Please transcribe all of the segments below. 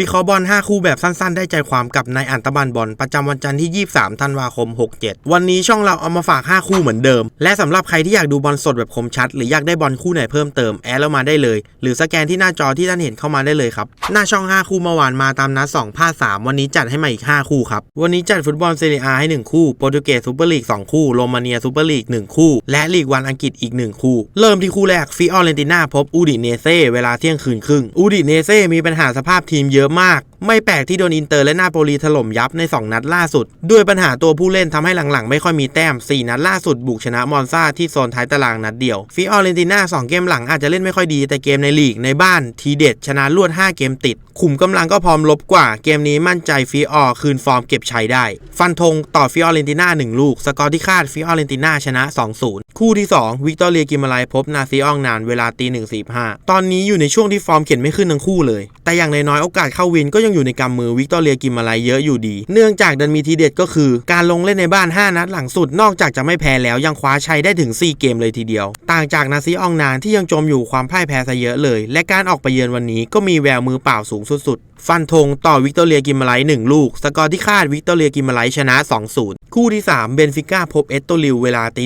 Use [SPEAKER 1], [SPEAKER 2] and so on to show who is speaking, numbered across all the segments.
[SPEAKER 1] วิเคราะห์บอล 5 คู่แบบสั้นๆ ได้ใจความกับนายอันตบันบอล ประจำวันจันทร์ที่ 23 ธันวาคม 67 วันนี้ช่องเราเอามาฝาก 5 คู่เหมือนเดิม และสำหรับใครที่อยากดูบอลสดแบบคมชัด หรืออยากได้บอลคู่ไหนเพิ่มเติมแอดเรามาได้เลย หรือสแกนที่หน้าจอที่ท่านเห็นเข้ามาได้เลยครับ หน้าช่อง 5 คู่เมื่อวานมาตามนัด2พาด3วันนี้จัดให้มาอีก 5 คู่ครับ วันนี้จัดฟุตบอลเซเรียอาให้ 1 คู่ โปรตุเกสซูเปอร์ลีก 2 คู่ โรมาเนียซูเปอร์ลีก 1 คู่ และลีกวันอังกฤษอีก 1 คู่ เริ่มที่คู่แรกฟิออเรนติน่าพบอูดิเนเซ่เวลาเที่ยงคืนครึ่งอูดิเนเซ่มีปัญหาสภาพทีมเยอะอะมากไม่แปลกที่โดนอินเตอร์และนาโปลีถล่มยับใน 2 นัดล่าสุด ด้วยปัญหาตัวผู้เล่นทำให้หลังๆ ไม่ค่อยมีแต้ม 4 นัดล่าสุดบุกชนะมอนซาที่โซนท้ายตารางนัดเดียวฟิออเรนติน่า2 เกมหลังอาจจะเล่นไม่ค่อยดี แต่เกมในลีกในบ้านทีเด็ดชนะรวด 5 เกมติด ขุมกำลังก็พร้อมลบกว่า เกมนี้มั่นใจฟิออคืนฟอร์มเก็บชัยได้ ฟันธงต่อฟิออเรนติน่า1ลูก สกอร์ที่คาดฟิออเรนติน่าชนะ 2-0 คู่ที่ 2 วิกตอเรียกิมาไลพบนาซิอองนานเวลาตี1.45ตอนนี้อยู่ในช่วงที่ฟอร์มเข็นไม่ขึ้นทั้งคู่เลย แต่อย่างน้อยๆโอกาสเข้าวินก็ยังอยู่ในกำมือวิกตอเรียกิมอะไรเยอะอยู่ดี เนื่องจากดันมีทีเด็ดก็คือ การลงเล่นในบ้าน 5 นัดหลังสุด นอกจากจะไม่แพ้แล้วยังคว้าชัยได้ถึง 4 เกมเลยทีเดียว ต่างจากนาซิอองนานที่ยังจมอยู่ความพ่ายแพ้ซะเยอะเลย และการออกไปเยือนวันนี้ก็มีแววมือเปล่าสูงสุดๆ ฟันธงต่อวิกตอเรียกิมไล1ลูก สกอร์ที่คาดวิกตอเรียกิมไลชนะ 2-0 คู่ที่ 3 เบนฟิก้าพบเอสโตลิวเวลาตี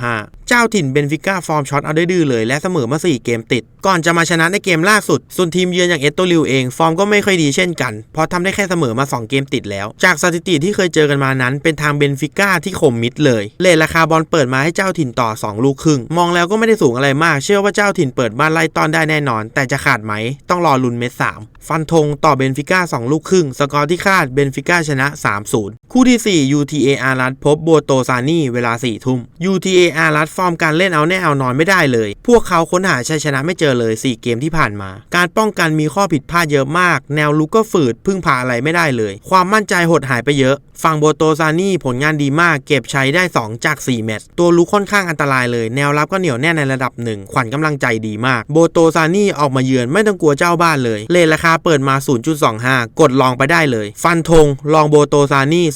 [SPEAKER 1] 1.45เจ้าถิ่นเบนฟิก้าฟอร์มช็อตเอาได้ดื้อเลยและเสมอมา 4 เกมติด ก่อนจะมาชนะในเกมล่าสุด ส่วนทีมเยือนอย่างเอสโตลิวเองฟอร์มก็ไม่ค่อยดีเช่นกัน เพราะทำได้แค่เสมอมา 2 เกมติดแล้ว จากสถิติที่เคยเจอกันมานั้น เป็นทางเบนฟิก้าที่คมมิดเลยเลทราคาบอลเปิดมาให้เจ้าถิ่นต่อ 2 ลูกครึ่งมองแล้วก็ก็ไม่ได้สูงอะไรมาก เชื่อว่าเจ้าถิ่นเปิดบ้านไล่ต้อนได้แน่นอน แต่จะขาดไหม ต้องรอลุนเม็ดสามฟันธงต่อเบนฟิก้า 2 ลูกครึ่ง สกอร์ที่คาดเบนฟิก้าชนะ 3-0 คู่ที่ 4 UTAR รัดพบโบโตซานี่เวลา 4 ทุ่ม UTAR รัดฟอร์มการเล่นเอาแน่เอานอนไม่ได้เลย พวกเขาค้นหาชัยชนะไม่เจอเลย 4 เกมที่ผ่านมา การป้องกันมีข้อผิดพลาดเยอะมาก แนวลุกก็ฝืดพึ่งพาอะไรไม่ได้เลย ความมั่นใจหดหายไปเยอะฝั่งโบโตซานี่ผลงานดีมากเก็บใช้ได้ 2 จาก 4 แมตช์ตัวลุกค่อนข้างอันตรายเลย แนวรับก็เหนียวแน่ในระดับหนึ่งขวัญกำลังใจดีมาก โบโตซานี่ออกมาเยือนไม่ต้องกลัวเจ้าบ้านเลยเลทราคาเปิดมา 0.25 กดลองไปได้เลย ฟันธงลองโบโตซานี่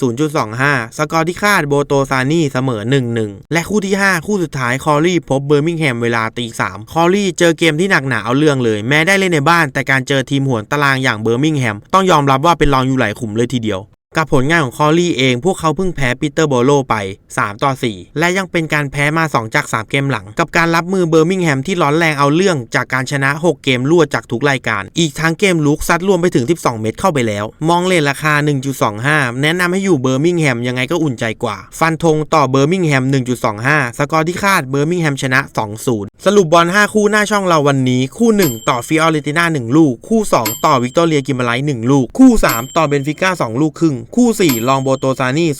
[SPEAKER 1] 0.25 สกอร์ที่คาดโบโตซานี่เสมอ 1-1 และคู่ที่ 5 คู่สุดท้ายคอรี่พบเบอร์มิงแฮมเวลาตี3คอรี่เจอเกมที่หนักหนาเอาเรื่องเลย แม้ได้เล่นในบ้าน แต่การเจอทีมหัวตารางอย่างเบอร์มิงแฮมต้องยอมรับว่าเป็นรองอยู่หลายขุมเลยทีเดียว กับผลงานของคอรี่เองพวกเขาเพิ่งแพ้ปีเตอร์โบโลไป 3 ต่อ 4 และยังเป็นการแพ้มา 2 จาก 3 เกมหลัง กับการรับมือเบอร์มิงแฮมที่ร้อนแรงเอาเรื่องจากการชนะ 6 เกมรวดจากทุกรายการ อีกทั้งเกมลุกซัดรวมไปถึง 12 เม็ดเข้าไปแล้ว มองเลทราคา 1.25 แนะนำให้อยู่เบอร์มิงแฮมยังไงก็อุ่นใจกว่า ฟันธงต่อเบอร์มิงแฮม 1.25 สกอร์ที่คาดเบอร์มิงแฮมชนะ 2-0 สรุปบอล 5 คู่หน้าช่องเราวันนี้ คู่ 1 ต่อฟิออเรติน่า1ลูก คู่ 2 ต่อวิกตอเรียกิมไล1ลูก คู่ 3 ต่อเบนฟิก้า2ลูกครึ่งคู่ 4 ลองโบโตซานี่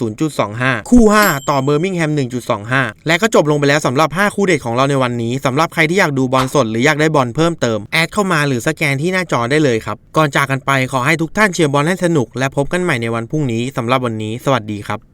[SPEAKER 1] 0.25 คู่ 5 ต่อเบอร์มิงแฮม 1.25 และก็จบลงไปแล้วสำหรับ 5 คู่เด็ดของเราในวันนี้สำหรับใครที่อยากดูบอลสดหรืออยากได้บอลเพิ่มเติม แอดเข้ามาหรือสแกนที่หน้าจอได้เลยครับ ก่อนจากกันไปขอให้ทุกท่านเชียร์บอลให้สนุก และพบกันใหม่ในวันพรุ่งนี้สำหรับวันนี้ สวัสดีครับ